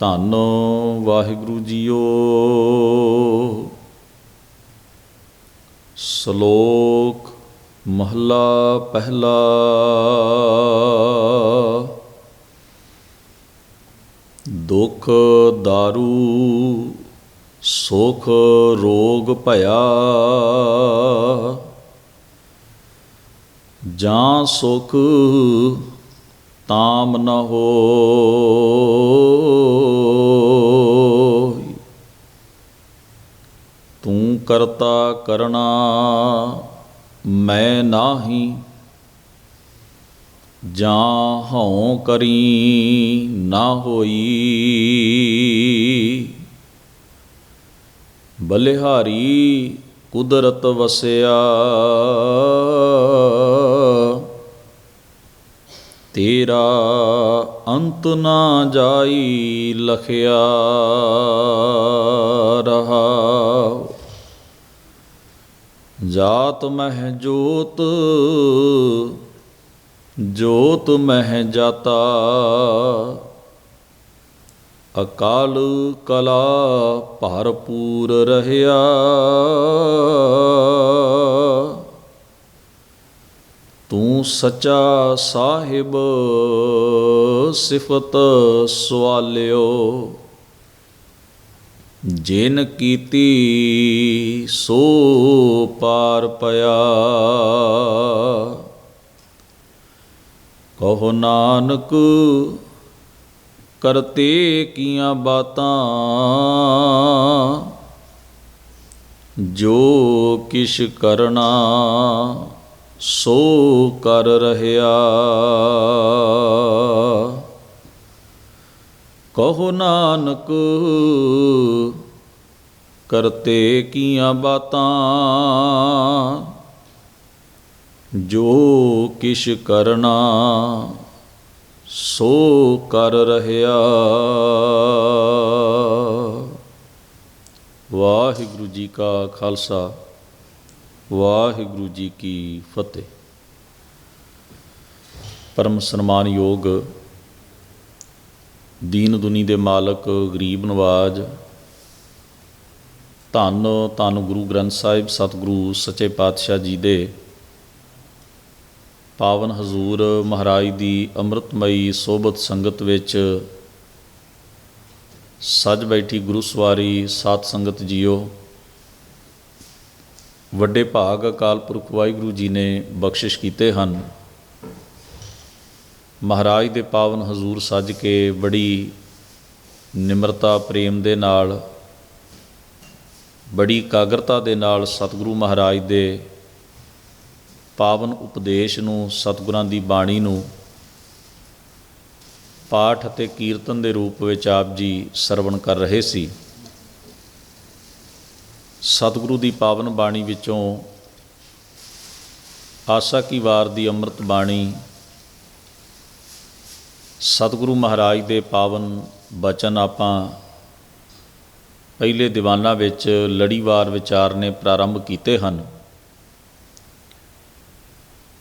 ਧੰਨ ਵਾਹਿਗੁਰੂ ਜੀਓ। ਸ਼ਲੋਕ ਮਹਲਾ ਪਹਿਲਾ। ਦੁਖ दारू, ਸੁਖ ਰੋਗ ਭਇਆ। ਜਾਂ ਸੁਖ ਤਾਮ ਨ ਹੋ ਤੂੰ ਕਰਤਾ ਕਰਣਾ, ਮੈਂ ਨਾਹੀ। ਜਾਂ ਹਉ ਕਰੀ ਨਾ ਹੋਈ। ਬਲਿਹਾਰੀ ਕੁਦਰਤ ਵਸਿਆ। ਤੇਰਾ ਅੰਤ ਨਾ ਜਾਈ, ਲਖਿਆ ਰਹਾ। ਜਾਤ ਮਹਿ ਜੋਤ ਜੋਤ ਮਹਿ ਜਾਤਾ। ਅਕਾਲ ਕਲਾ ਭਰਪੂਰ ਰਹਿਆ। ਤੂੰ ਸੱਚਾ ਸਾਹਿਬ ਸਿਫਤ ਸਵਾਲਿਓ। ਜਿਨ ਕੀਤੀ ਸੋ ਪਾਰ ਪਿਆ। ਕਹੋ ਨਾਨਕ, ਕਰਤੇ ਕੀਆਂ ਬਾਤਾਂ? ਜੋ ਕਿਛ ਕਰਨਾ, ਸੋ ਕਰ ਰਹਿਆ। ਕਹੋ ਨਾਨਕ, ਕਰਤੇ ਕੀਆਂ ਬਾਤਾਂ, ਜੋ ਕਿਛ ਕਰਨਾ, ਸੋ ਕਰ ਰਹਿਆ। ਵਾਹਿਗੁਰੂ ਜੀ ਕਾ ਖਾਲਸਾ, ਵਾਹਿਗੁਰੂ ਜੀ ਕੀ ਫਤਿਹ। ਪਰਮ ਸਨਮਾਨਯੋਗ ਦੀਨ ਦੁਨੀ ਦੇ ਮਾਲਕ, ਗਰੀਬ ਨਵਾਜ। ਧੰਨ ਧੰਨ ਗੁਰੂ ਗ੍ਰੰਥ ਸਾਹਿਬ, ਸਤਿਗੁਰੂ ਸੱਚੇ ਪਾਤਸ਼ਾਹ ਜੀ ਦੇ। ਪਾਵਨ ਹਜ਼ੂਰ ਮਹਾਰਾਜ ਦੀ ਅੰਮ੍ਰਿਤਮਈ ਸੋਭਤ ਸੰਗਤ ਵਿੱਚ ਸੱਜ ਬੈਠੀ ਗੁਰੂ ਸਵਾਰੀ ਸਾਧ ਸੰਗਤ ਜੀਓ। ਵੱਡੇ ਭਾਗ ਅਕਾਲ ਪੁਰਖ ਵਾਹਿਗੁਰੂ ਜੀ ਨੇ ਬਖਸ਼ਿਸ਼ ਕੀਤੇ ਹਨ। ਮਹਾਰਾਜ ਦੇ ਪਾਵਨ ਹਜ਼ੂਰ ਸੱਜ ਕੇ ਬੜੀ ਨਿਮਰਤਾ, ਪ੍ਰੇਮ ਦੇ ਨਾਲ, ਬੜੀ ਕਾਗਰਤਾ ਦੇ ਨਾਲ ਸਤਿਗੁਰੂ ਮਹਾਰਾਜ ਦੇ ਪਾਵਨ ਉਪਦੇਸ਼ ਨੂੰ, ਸਤਿਗੁਰਾਂ ਦੀ ਬਾਣੀ ਨੂੰ ਪਾਠ ਅਤੇ ਕੀਰਤਨ ਦੇ ਰੂਪ ਵਿੱਚ ਆਪ ਜੀ ਸਰਵਣ ਕਰ ਰਹੇ ਸੀ। ਸਤਿਗੁਰੂ ਦੀ ਪਾਵਨ ਬਾਣੀ ਵਿੱਚੋਂ ਆਸਾ ਕੀ ਵਾਰ ਦੀ ਅੰਮ੍ਰਿਤ ਬਾਣੀ ਸਤਿਗੁਰੂ ਮਹਾਰਾਜ ਦੇ ਪਾਵਨ ਬਚਨ ਆਪਾਂ ਪਹਿਲੇ ਦੀਵਾਨਾਂ ਵਿੱਚ, ਲੜੀਵਾਰ ਵਿਚਾਰ ਨੇ ਪ੍ਰਾਰੰਭ ਕੀਤੇ ਹਨ।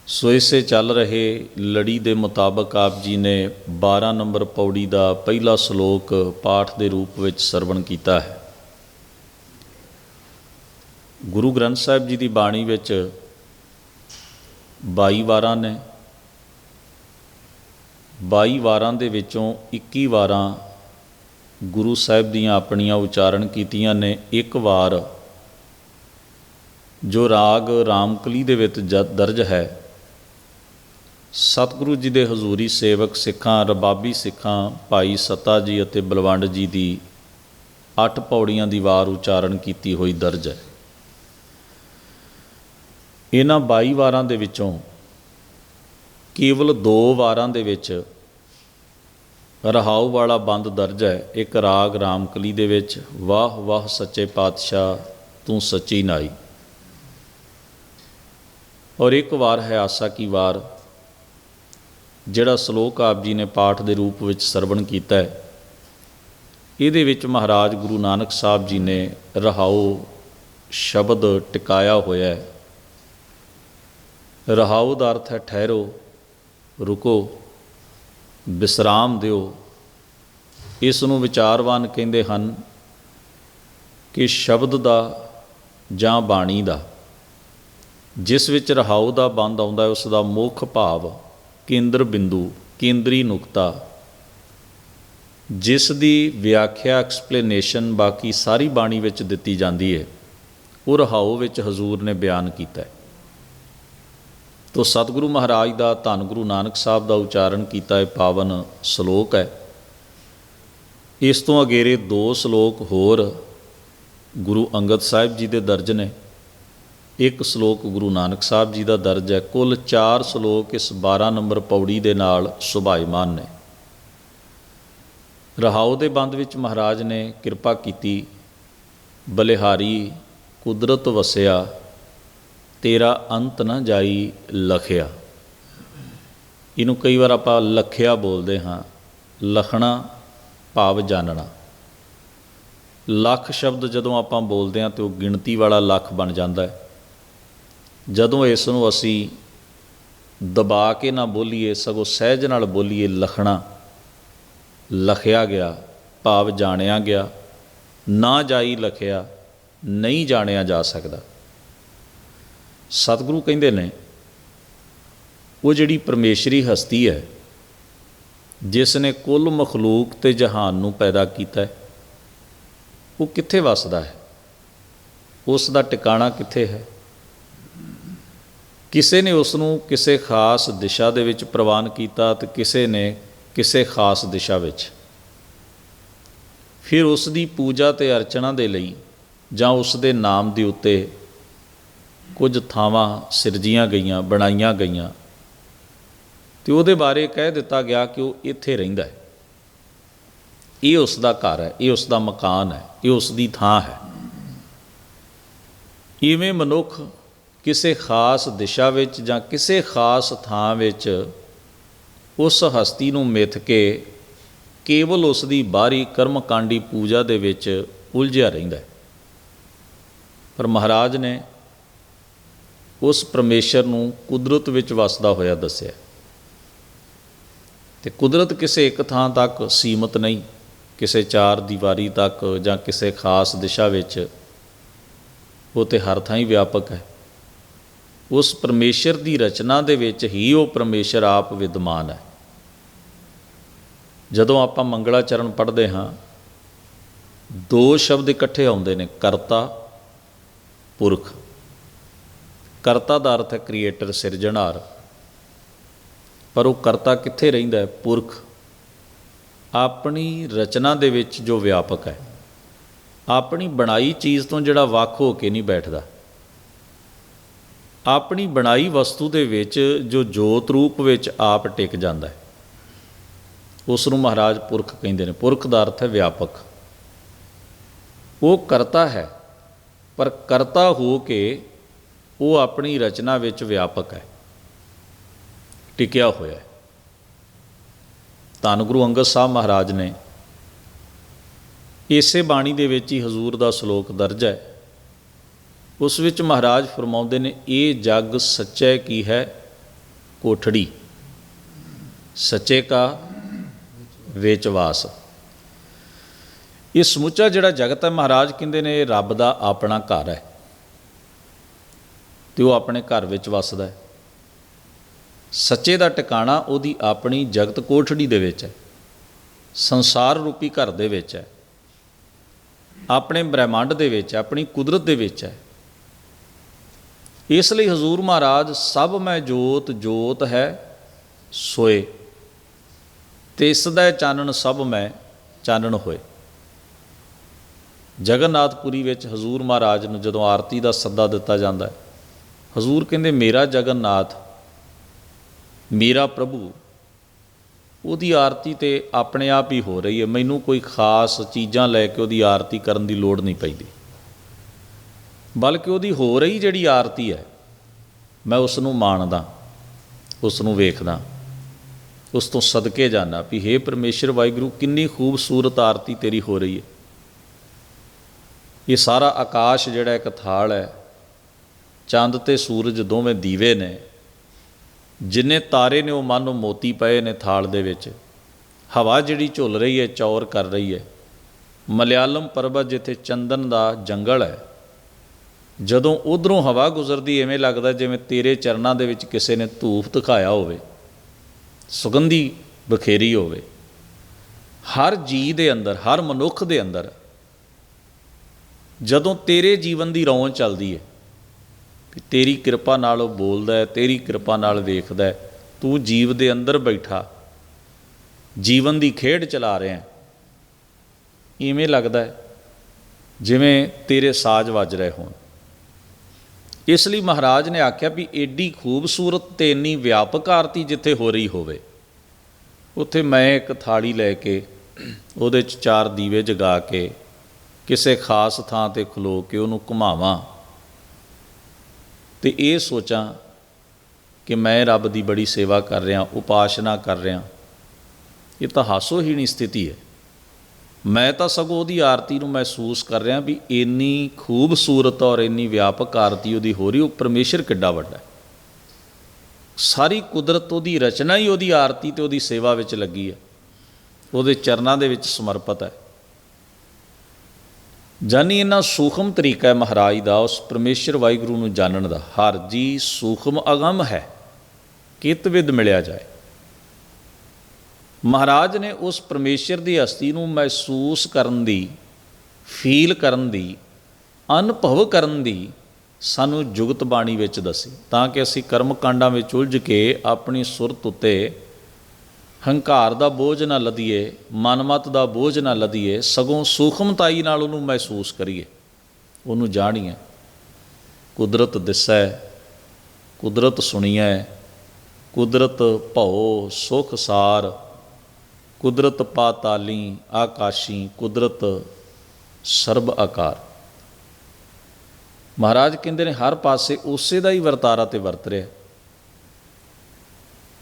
ਸੋ ਇਸੇ ਚੱਲ ਰਹੇ ਲੜੀ ਦੇ ਮੁਤਾਬਕ ਆਪ ਜੀ ਨੇ 12 ਨੰਬਰ ਪੌੜੀ ਦਾ ਪਹਿਲਾ ਸ਼ਲੋਕ ਪਾਠ ਦੇ ਰੂਪ ਵਿੱਚ ਸਰਵਣ ਕੀਤਾ ਹੈ। ਗੁਰੂ ਗ੍ਰੰਥ ਸਾਹਿਬ ਜੀ ਦੀ ਬਾਣੀ ਵਿੱਚ 22 ਵਾਰਾਂ ਨੇ 22 ਵਾਰਾਂ ਦੇ ਵਿੱਚੋਂ 21 ਵਾਰਾਂ ਗੁਰੂ ਸਾਹਿਬ ਦੀਆਂ ਆਪਣੀਆਂ ਉਚਾਰਨ ਕੀਤੀਆਂ ਨੇ। ਇੱਕ ਵਾਰ ਜੋ ਰਾਗ ਰਾਮਕਲੀ ਦੇ ਵਿੱਚ ਜ- ਦਰਜ ਹੈ, ਸਤਿਗੁਰੂ ਜੀ ਦੇ ਹਜ਼ੂਰੀ ਸੇਵਕ ਸਿੱਖਾਂ, ਰਬਾਬੀ ਸਿੱਖਾਂ, ਭਾਈ ਸਤਾ ਜੀ ਅਤੇ ਬਲਵੰਡ ਜੀ ਦੀ ਅੱਠ ਪੌੜੀਆਂ ਦੀ ਵਾਰ ਉਚਾਰਨ ਕੀਤੀ ਹੋਈ ਦਰਜ ਹੈ। ਇਹਨਾਂ 22 ਵਾਰਾਂ ਦੇ ਵਿੱਚੋਂ ਕੇਵਲ ਦੋ ਵਾਰਾਂ ਦੇ ਵਿੱਚ ਰਹਾਉ ਵਾਲਾ ਬੰਦ ਦਰਜ ਹੈ। ਇੱਕ ਰਾਗ ਰਾਮਕਲੀ ਦੇ ਵਿੱਚ, ਵਾਹ ਵਾਹ ਸੱਚੇ ਪਾਤਸ਼ਾਹ, ਤੂੰ ਸੱਚੀ ਨਾਈ। ਔਰ ਇੱਕ ਵਾਰ ਹੈ ਆਸਾ ਕੀ ਵਾਰ, ਜਿਹੜਾ ਸ਼ਲੋਕ ਆਪ ਜੀ ਨੇ ਪਾਠ ਦੇ ਰੂਪ ਵਿੱਚ ਸਰਵਣ ਕੀਤਾ ਹੈ। ਇਹਦੇ ਵਿੱਚ ਮਹਾਰਾਜ ਗੁਰੂ ਨਾਨਕ ਸਾਹਿਬ ਜੀ ਨੇ ਰਹਾਉ ਸ਼ਬਦ ਟਿਕਾਇਆ ਹੋਇਆ ਹੈ। ਰਹਾਉ ਦਾ ਅਰਥ ਹੈ ਠਹਿਰੋ। ਰੁਕੋ ਵਿਸਰਾਮ ਦਿਓ। ਇਸ ਨੂੰ ਵਿਚਾਰਵਾਨ ਕਹਿੰਦੇ ਹਨ ਕਿ ਸ਼ਬਦ ਦਾ ਜਾਂ ਬਾਣੀ ਦਾ, ਜਿਸ ਵਿੱਚ ਰਹਾਉ ਦਾ ਬੰਦ ਆਉਂਦਾ ਹੈ, ਉਸ ਦਾ ਮੁੱਖ ਭਾਵ ਕੇਂਦਰ ਬਿੰਦੂ, ਕੇਂਦਰੀ ਨੁਕਤਾ। ਜਿਸ ਦੀ ਵਿਆਖਿਆ ਐਕਸਪਲੇਨੇਸ਼ਨ ਬਾਕੀ ਸਾਰੀ ਬਾਣੀ ਵਿੱਚ ਦਿੱਤੀ ਜਾਂਦੀ ਹੈ, ਉਹ ਰਹਾਉ ਵਿੱਚ ਹਜ਼ੂਰ ਨੇ ਬਿਆਨ ਕੀਤਾ ਹੈ। ਤੋ ਸਤਿਗੁਰੂ ਮਹਾਰਾਜ ਦਾ ਧੰਨ ਗੁਰੂ ਨਾਨਕ ਸਾਹਿਬ ਦਾ ਉਚਾਰਨ ਕੀਤਾ ਹੈ ਪਾਵਨ ਸ਼ਲੋਕ ਹੈ। ਇਸ ਤੋਂ ਅਗੇਰੇ ਦੋ ਸ਼ਲੋਕ ਹੋਰ ਗੁਰੂ ਅੰਗਦ ਸਾਹਿਬ ਜੀ ਦੇ ਦਰਜ ਨੇ। ਇੱਕ ਸ਼ਲੋਕ ਗੁਰੂ ਨਾਨਕ ਸਾਹਿਬ ਜੀ ਦਾ ਦਰਜ ਹੈ। ਕੁੱਲ 4 ਸ਼ਲੋਕ ਇਸ 12 ਨੰਬਰ ਪੌੜੀ ਦੇ ਨਾਲ ਸੁਭਾਈਮਾਨ ਨੇ। ਰਹਾਉ ਦੇ ਬੰਦ ਵਿੱਚ ਮਹਾਰਾਜ ਨੇ ਕਿਰਪਾ ਕੀਤੀ, ਬਲਿਹਾਰੀ ਕੁਦਰਤ ਵਸਿਆ ਤੇਰਾ ਅੰਤ ਨਾ ਜਾਈ ਲਖਿਆ। ਇਹਨੂੰ ਕਈ ਵਾਰ ਆਪਾਂ ਲਖਿਆ ਬੋਲਦੇ ਹਾਂ। ਲਖਣਾ, ਭਾਵ ਜਾਣਨਾ ਲੱਖ ਸ਼ਬਦ ਜਦੋਂ ਆਪਾਂ ਬੋਲਦੇ ਹਾਂ ਤੇ ਉਹ ਗਿਣਤੀ ਵਾਲਾ ਲੱਖ ਬਣ ਜਾਂਦਾ ਹੈ। ਜਦੋਂ ਇਸ ਨੂੰ ਅਸੀਂ ਦਬਾ ਕੇ ਨਾ ਬੋਲੀਏ, ਸਗੋਂ ਸਹਿਜ ਨਾਲ ਬੋਲੀਏ, ਲਖਣਾ। ਲਖਿਆ ਗਿਆ, ਭਾਵ ਜਾਣਿਆ ਗਿਆ। ਨਾ ਜਾਈ ਲਖਿਆ, ਨਹੀਂ ਜਾਣਿਆ ਜਾ ਸਕਦਾ। ਸਤਿਗੁਰੂ ਕਹਿੰਦੇ ਨੇ, ਉਹ ਜਿਹੜੀ ਪਰਮੇਸ਼ਰੀ ਹਸਤੀ ਹੈ, ਜਿਸ ਨੇ ਕੁੱਲ ਮਖਲੂਕ ਤੇ ਜਹਾਨ ਨੂੰ ਪੈਦਾ ਕੀਤਾ ਹੈ, ਉਹ ਕਿੱਥੇ ਵਸਦਾ ਹੈ? ਉਸ ਦਾ ਟਿਕਾਣਾ ਕਿੱਥੇ ਹੈ? ਕਿਸੇ ਨੇ ਉਸ ਨੂੰ ਕਿਸੇ ਖਾਸ ਦਿਸ਼ਾ ਦੇ ਵਿੱਚ ਪ੍ਰਵਾਨ ਕੀਤਾ ਤੇ ਕਿਸੇ ਨੇ ਕਿਸੇ ਖਾਸ ਦਿਸ਼ਾ ਵਿੱਚ। ਫਿਰ ਉਸ ਦੀ ਪੂਜਾ ਤੇ ਅਰਚਨਾ ਦੇ ਲਈ ਜਾਂ ਉਸ ਦੇ ਨਾਮ ਦੇ ਉੱਤੇ ਕੁਝ ਥਾਵਾਂ ਸਿਰਜੀਆਂ ਗਈਆਂ, ਬਣਾਈਆਂ ਗਈਆਂ। ਤੇ ਉਹਦੇ ਬਾਰੇ ਕਹਿ ਦਿੱਤਾ ਗਿਆ ਕਿ ਉਹ ਇੱਥੇ ਰਹਿੰਦਾ ਹੈ। ਇਹ ਉਸ ਦਾ ਘਰ ਹੈ, ਇਹ ਉਸ ਦਾ ਮਕਾਨ ਹੈ, ਇਹ ਉਸ ਦੀ ਥਾਂ ਹੈ। ਇਵੇਂ ਮਨੁੱਖ ਕਿਸੇ ਖਾਸ ਦਿਸ਼ਾ ਵਿੱਚ ਜਾਂ ਕਿਸੇ ਖਾਸ ਥਾਂ ਵਿੱਚ ਉਸ ਹਸਤੀ ਨੂੰ ਮਿੱਥ ਕੇ ਕੇਵਲ ਉਸ ਦੀ ਬਾਹਰੀ ਕਰਮਕਾਂਡੀ ਪੂਜਾ ਦੇ ਵਿੱਚ ਉਲਝਿਆ ਰਹਿੰਦਾ ਹੈ। ਪਰ ਮਹਾਰਾਜ ਨੇ ਉਸ ਪਰਮੇਸ਼ਰ ਨੂੰ ਕੁਦਰਤ ਵਿੱਚ ਵਸਦਾ ਹੋਇਆ ਦੱਸਿਆ। ਤੇ ਕੁਦਰਤ ਕਿਸੇ ਇੱਕ ਥਾਂ ਤੱਕ ਸੀਮਤ ਨਹੀਂ, ਕਿਸੇ ਚਾਰ ਦੀਵਾਰੀ ਤੱਕ ਜਾਂ ਕਿਸੇ ਖਾਸ ਦਿਸ਼ਾ ਵਿੱਚ। ਉਹ ਤੇ ਹਰ ਥਾਂ ਹੀ ਵਿਆਪਕ ਹੈ। ਉਸ ਪਰਮੇਸ਼ਰ ਦੀ ਰਚਨਾ ਦੇ ਵਿੱਚ ਹੀ ਉਹ ਪਰਮੇਸ਼ਰ ਆਪ ਵਿਦਮਾਨ ਹੈ। ਜਦੋਂ ਆਪਾਂ ਮੰਗਲਾਚਰਨ ਪੜ੍ਹਦੇ ਹਾਂ, ਦੋ ਸ਼ਬਦ ਇਕੱਠੇ ਆਉਂਦੇ ਨੇ, ਕਰਤਾ, ਪੁਰਖ। ਕਰਤਾ ਦਾ ਅਰਥ ਹੈ ਕ੍ਰੀਏਟਰ ਸਿਰਜਣਹਾਰ। ਪਰ ਉਹ ਕਰਤਾ ਕਿੱਥੇ ਰਹਿੰਦਾ ਹੈ? ਪੁਰਖ। ਆਪਣੀ ਰਚਨਾ ਦੇ ਵਿੱਚ ਜੋ ਵਿਆਪਕ ਹੈ। ਆਪਣੀ ਬਣਾਈ ਚੀਜ਼ ਤੋਂ ਜਿਹੜਾ ਵੱਖ ਹੋ ਕੇ ਨਹੀਂ ਬੈਠਦਾ। ਆਪਣੀ ਬਣਾਈ ਵਸਤੂ ਦੇ ਵਿੱਚ ਜੋ ਜੋਤ ਰੂਪ ਵਿੱਚ ਆਪ ਟਿਕ ਜਾਂਦਾ ਹੈ। ਉਸ ਨੂੰ ਮਹਾਰਾਜ ਪੁਰਖ ਕਹਿੰਦੇ ਨੇ। ਪੁਰਖ ਦਾ ਅਰਥ ਹੈ ਵਿਆਪਕ। ਉਹ ਕਰਤਾ ਹੈ, ਪਰ ਕਰਤਾ ਹੋ ਕੇ ਉਹ ਆਪਣੀ ਰਚਨਾ ਵਿੱਚ ਵਿਆਪਕ ਹੈ। ਟਿਕਿਆ ਹੋਇਆ ਹੈ। ਧੰਨ ਗੁਰੂ ਅੰਗਦ ਸਾਹਿਬ ਮਹਾਰਾਜ ਨੇ ਇਸੇ ਬਾਣੀ ਦੇ ਵਿੱਚ ਹੀ ਹਜ਼ੂਰ ਦਾ ਸ਼ਲੋਕ ਦਰਜ ਹੈ। ਉਸ ਵਿੱਚ ਮਹਾਰਾਜ ਫਰਮਾਉਂਦੇ ਨੇ, ਇਹ ਜੱਗ ਸੱਚੈ ਕੀ ਹੈ? ਕੋਠੜੀ। ਸੱਚੇ ਕਾ ਵਿੱਚ ਵਾਸ। ਇਹ ਸਮੁੱਚਾ ਜਿਹੜਾ ਜਗਤ ਹੈ ਮਹਾਰਾਜ, ਕਹਿੰਦੇ ਨੇ, ਇਹ ਰੱਬ ਦਾ ਆਪਣਾ ਘਰ ਹੈ। ਤੇ ਉਹ ਆਪਣੇ ਘਰ ਵਿੱਚ ਵੱਸਦਾ ਹੈ। ਸੱਚੇ ਦਾ ਟਿਕਾਣਾ ਉਹਦੀ ਆਪਣੀ ਜਗਤ ਕੋਠੜੀ ਦੇ ਵਿੱਚ ਹੈ। ਸੰਸਾਰ ਰੂਪੀ ਘਰ ਦੇ ਵਿੱਚ ਹੈ। ਆਪਣੇ ਬ੍ਰਹਿਮੰਡ ਦੇ ਵਿੱਚ ਆਪਣੀ ਕੁਦਰਤ ਦੇ ਵਿੱਚ ਹੈ। ਇਸ ਲਈ ਹਜ਼ੂਰ ਮਹਾਰਾਜ, ਸਭ ਮੈਂ ਜੋਤ ਜੋਤ ਹੈ, ਸੋਏ। ਤੇ ਇਸ ਦਾ ਚਾਨਣ ਸਭ ਮੈਂ, ਚਾਨਣ ਹੋਏ। ਜਗਨਨਾਥਪੁਰੀ ਵਿੱਚ ਹਜ਼ੂਰ ਮਹਾਰਾਜ ਨੂੰ ਜਦੋਂ ਆਰਤੀ ਦਾ ਸੱਦਾ ਦਿੱਤਾ ਜਾਂਦਾ ਹੈ ਹਜ਼ੂਰ ਕਹਿੰਦੇ, ਮੇਰਾ ਜਗਨਨਾਥ, ਮੇਰਾ ਪ੍ਰਭੂ, ਉਹਦੀ ਆਰਤੀ ਤੇ ਆਪਣੇ ਆਪ ਹੀ ਹੋ ਰਹੀ ਹੈ। ਮੈਨੂੰ ਕੋਈ ਖਾਸ ਚੀਜ਼ਾਂ ਲੈ ਕੇ ਉਹਦੀ ਆਰਤੀ ਕਰਨ ਦੀ ਲੋੜ ਨਹੀਂ ਪੈਂਦੀ। ਬਲਕਿ ਉਹਦੀ ਹੋ ਰਹੀ ਜਿਹੜੀ ਆਰਤੀ ਹੈ, ਮੈਂ ਉਸ ਨੂੰ ਮਾਣਦਾ ਉਸ ਨੂੰ ਵੇਖਦਾ, ਉਸ ਤੋਂ ਸਦਕੇ ਜਾਣਾ ਵੀ हे ਪਰਮੇਸ਼ਰ, ਵਾਹਿਗੁਰੂ, ਕਿੰਨੀ ਖੂਬਸੂਰਤ ਆਰਤੀ ਤੇਰੀ ਹੋ ਰਹੀ ਹੈ। ਇਹ ਸਾਰਾ ਆਕਾਸ਼ ਜਿਹੜਾ ਇੱਕ ਥਾਲ ਹੈ ਚੰਦ ਤੇ ਸੂਰਜ ਦੋਵੇਂ ਦੀਵੇ ਨੇ, ਜਿੰਨੇ ਤਾਰੇ ਨੇ ਉਹ ਮਨ ਨੂੰ ਮੋਤੀ ਪਏ ਨੇ ਥਾਲ ਦੇ ਵਿੱਚ। ਹਵਾ ਜਿਹੜੀ ਝੁੱਲ ਰਹੀ ਹੈ, ਚੌਰ ਕਰ ਰਹੀ ਹੈ। ਮਲਿਆਲਮ ਪਰਬਤ ਜਿੱਥੇ ਚੰਦਨ ਦਾ ਜੰਗਲ ਹੈ। ਜਦੋਂ ਉਧਰੋਂ ਹਵਾ ਗੁਜ਼ਰਦੀ, ਐਵੇਂ ਲੱਗਦਾ ਜਿਵੇਂ ਤੇਰੇ ਚਰਨਾਂ ਦੇ ਵਿੱਚ ਕਿਸੇ ਨੇ ਧੂਪ ਦਿਖਾਇਆ ਹੋਵੇ। ਸੁਗੰਧੀ ਬਖੇਰੀ ਹੋਵੇ। ਹਰ ਜੀ ਦੇ ਅੰਦਰ, ਹਰ ਮਨੁੱਖ ਦੇ ਅੰਦਰ ਜਦੋਂ ਤੇਰੇ ਜੀਵਨ ਦੀ ਰੌਂ ਚੱਲਦੀ ਹੈ ਕਿ ਤੇਰੀ ਕਿਰਪਾ ਨਾਲ ਉਹ ਬੋਲਦਾ ਹੈ, ਤੇਰੀ ਕਿਰਪਾ ਨਾਲ ਵੇਖਦਾ ਹੈ। ਤੂੰ ਜੀਵ ਦੇ ਅੰਦਰ ਬੈਠਾ। ਜੀਵਨ ਦੀ ਖੇਡ ਚਲਾ ਰਿਹਾ ਇਵੇਂ ਲੱਗਦਾ ਹੈ, ਜਿਵੇਂ ਤੇਰੇ ਸਾਜ਼ ਵੱਜ ਰਹੇ ਹੋਣ। ਇਸ ਲਈ ਮਹਾਰਾਜ ਨੇ ਆਖਿਆ ਵੀ ਏਡੀ ਖੂਬਸੂਰਤ ਤੇ ਇੰਨੀ ਵਿਆਪਕ ਆਰਤੀ ਜਿੱਥੇ ਹੋ ਰਹੀ ਹੋਵੇ, ਉੱਥੇ ਮੈਂ ਇੱਕ ਥਾਲੀ ਲੈ ਕੇ, ਉਹਦੇ 'ਚ ਚਾਰ ਦੀਵੇ ਜਗਾ ਕੇ, ਕਿਸੇ ਖਾਸ ਥਾਂ ਤੇ ਖਲੋ ਕੇ ਉਹਨੂੰ ਘੁਮਾਵਾਂ। ਤੇ ਇਹ ਸੋਚਾਂ ਕਿ ਮੈਂ ਰੱਬ ਦੀ ਬੜੀ ਸੇਵਾ ਕਰ ਰਿਹਾ, ਉਪਾਸ਼ਨਾ ਕਰ ਰਿਹਾ, ਇਹ ਤਾਂ ਹਾਸੋਹੀਣੀ ਸਥਿਤੀ ਹੈ। ਮੈਂ ਤਾਂ ਸਗੋਂ ਉਹਦੀ ਆਰਤੀ ਨੂੰ ਮਹਿਸੂਸ ਕਰ ਰਿਹਾ ਵੀ ਇੰਨੀ ਖੂਬਸੂਰਤ ਔਰ ਇੰਨੀ ਵਿਆਪਕ ਆਰਤੀ ਉਹਦੀ ਹੋ ਰਹੀ, ਉਹ ਪਰਮੇਸ਼ਰ ਕਿੱਡਾ ਵੱਡਾ ਹੈ। ਸਾਰੀ ਕੁਦਰਤ ਉਹਦੀ ਰਚਨਾ ਹੀ ਉਹਦੀ ਆਰਤੀ ਤੇ ਉਹਦੀ ਸੇਵਾ ਵਿੱਚ ਲੱਗੀ ਹੈ। ਉਹਦੇ ਚਰਨਾਂ ਦੇ ਵਿੱਚ ਸਮਰਪਿਤ ਹੈ। ਜਾਨੀ ਇੰਨਾ ਸੂਖਮ ਤਰੀਕਾ ਹੈ ਮਹਾਰਾਜ ਦਾ, ਉਸ ਪਰਮੇਸ਼ਰ ਵਾਹਿਗੁਰੂ ਨੂੰ ਜਾਣਨ ਦਾ। ਹਰ ਜੀ ਸੂਖਮ ਅਗੰਮ ਹੈ ਕਿਤਵਿਦ ਮਿਲਿਆ ਜਾਏ। ਮਹਾਰਾਜ ਨੇ ਉਸ ਪਰਮੇਸ਼ਰ ਦੀ ਹਸਤੀ ਨੂੰ ਮਹਿਸੂਸ ਕਰਨ ਦੀ, ਫੀਲ ਕਰਨ ਦੀ, ਅਨੁਭਵ ਕਰਨ ਦੀ ਸਾਨੂੰ ਜੁਗਤ ਬਾਣੀ ਵਿੱਚ ਦੱਸੀ। ਤਾਂ ਕਿ ਅਸੀਂ ਕਰਮ ਕਾਂਡਾਂ ਵਿੱਚ ਉਲਝ ਕੇ ਆਪਣੀ ਸੁਰਤ ਉੱਤੇ ਹੰਕਾਰ ਦਾ ਬੋਝ ਨਾ ਲਦੀਏ, ਮਨਮਤ ਦਾ ਬੋਝ ਨਾ ਲਦੀਏ, ਸਗੋਂ ਸੂਖਮਤਾਈ ਨਾਲ ਉਹਨੂੰ ਮਹਿਸੂਸ ਕਰੀਏ। ਉਹਨੂੰ ਜਾਣੀਏ। ਕੁਦਰਤ ਦਿਸੈ, ਕੁਦਰਤ ਸੁਣੀਐ, ਕੁਦਰਤ ਭਉ ਸੁਖ ਸਾਰ, ਕੁਦਰਤ ਪਾਤਾਲੀ ਆਕਾਸ਼ੀ, ਕੁਦਰਤ ਸਰਬ ਆਕਾਰ। ਮਹਾਰਾਜ ਕਹਿੰਦੇ ਨੇ ਹਰ ਪਾਸੇ ਉਸੇ ਦਾ ਹੀ ਵਰਤਾਰਾ ਤੇ ਵਰਤ ਰਿਹਾ।